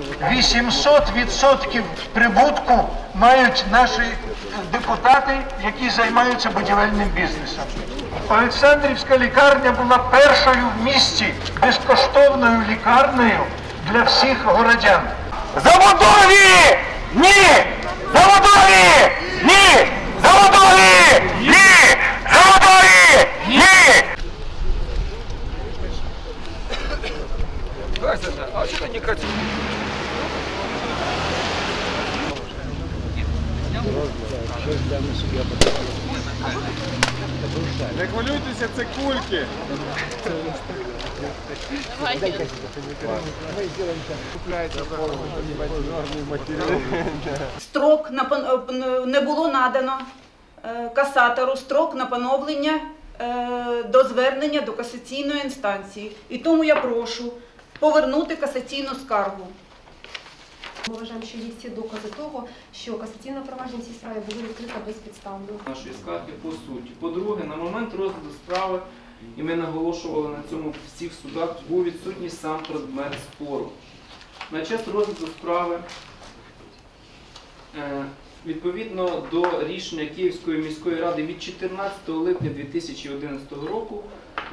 800% прибутку мають наші депутати, які займаються будівельним бізнесом. Олександрівська лікарня була першою в місті безкоштовною лікарнею для всіх городян. Забудові! Ні! Забудові! Ні! Забудові! Ні! Забудові! Ні! А что не хотите? Не хвилюйтеся, це кульки. Строк на пон- е, не було надано е, касатору строк на поновлення е, до звернення до касаційної інстанції. І тому я прошу повернути касаційну скаргу. Ми вважаємо, що є всі докази того, що касаційне провадження цій справі було відкрито безпідставно. нашої скарги по суті. По-друге, на момент розгляду справи, і ми наголошували на цьому всіх судах, був відсутній сам предмет спору. На час розгляду справи, е, відповідно до рішення Київської міської ради від 14 липня 2011 року,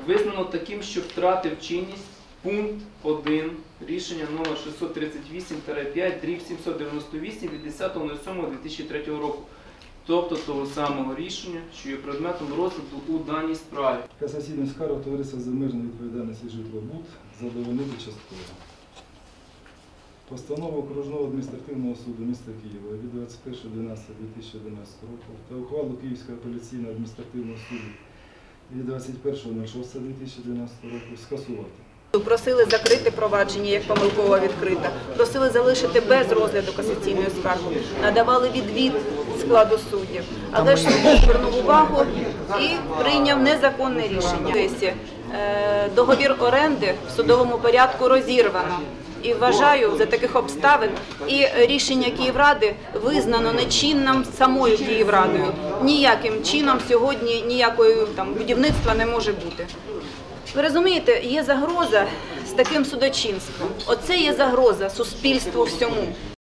визнано таким, що втратив чинність пункт 1 рішення номер 638-5 дріб 798 від 10.07.2003 року тобто того самого рішення, що є предметом розгляду у даній справі. Касаційну скаргу товариства з обмеженою відповідальності житлобуд задовольнити частково. Постанова окружного адміністративного суду міста Києва від 21.12.2011 року та ухвалу Київського апеляційного адміністративного суду від 21.06.2012 року скасувати. Просили закрити провадження як помилково відкрите, просили залишити без розгляду касаційної скарги, надавали відвід складу суддів. Але ж суд звернув увагу і прийняв незаконне рішення. Е, Договір оренди в судовому порядку розірвано. І вважаю за таких обставин і рішення Київради визнано нечинним самою Київрадою. Ніяким чином сьогодні ніякої там будівництва не може бути. Ви розумієте, є загроза з таким судочинством. Оце є загроза суспільству всьому.